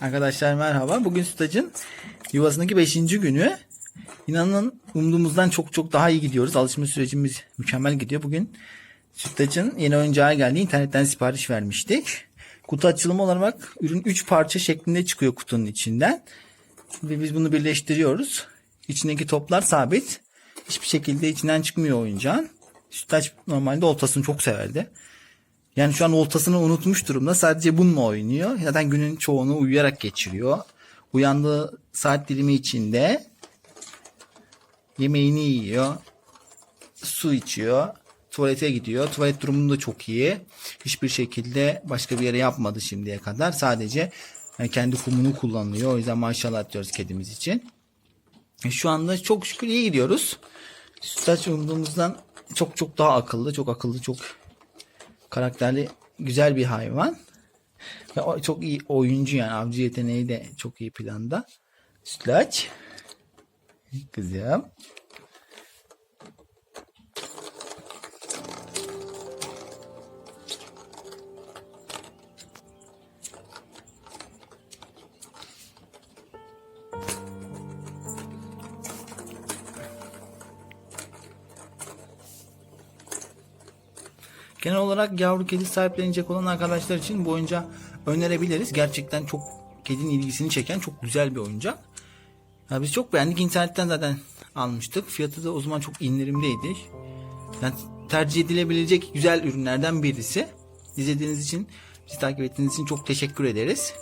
Arkadaşlar merhaba. Bugün sütacın yuvasındaki 5. günü. İnanın umduğumuzdan çok çok daha iyi gidiyoruz. Alışma sürecimiz mükemmel gidiyor. Bugün sütacın yeni oyuncağı geldi. İnternetten sipariş vermiştik. Kutu açılımı olarak ürün 3 parça şeklinde çıkıyor kutunun içinden. Ve biz bunu birleştiriyoruz. İçindeki toplar sabit. Hiçbir şekilde içinden çıkmıyor oyuncağın. Sütaç normalde oltasını çok severdi. Yani şu an oltasını unutmuş durumda. Sadece bununla oynuyor. Zaten günün çoğunu uyuyarak geçiriyor. Uyandığı saat dilimi içinde yemeğini yiyor. Su içiyor. Tuvalete gidiyor. Tuvalet durumu da çok iyi. Hiçbir şekilde başka bir yere yapmadı şimdiye kadar. Sadece yani kendi kumunu kullanıyor. O yüzden maşallah diyoruz kedimiz için. E, Şu anda çok şükür iyi gidiyoruz. Sütaç umduğumuzdan çok çok daha akıllı. Çok akıllı, çok karakterli güzel bir hayvan. Ve çok iyi oyuncu yani avcı yeteneği de çok iyi planda. Sütlaç. Kızım. Genel olarak yavru kedi sahiplenecek olan arkadaşlar için bu oyuncağı önerebiliriz. Gerçekten çok kedinin ilgisini çeken çok güzel bir oyuncak. Ya biz çok beğendik. İnternetten zaten almıştık. Fiyatı da o zaman çok indirimdeydi. Yani tercih edilebilecek güzel ürünlerden birisi. İzlediğiniz için, bizi takip ettiğiniz için çok teşekkür ederiz.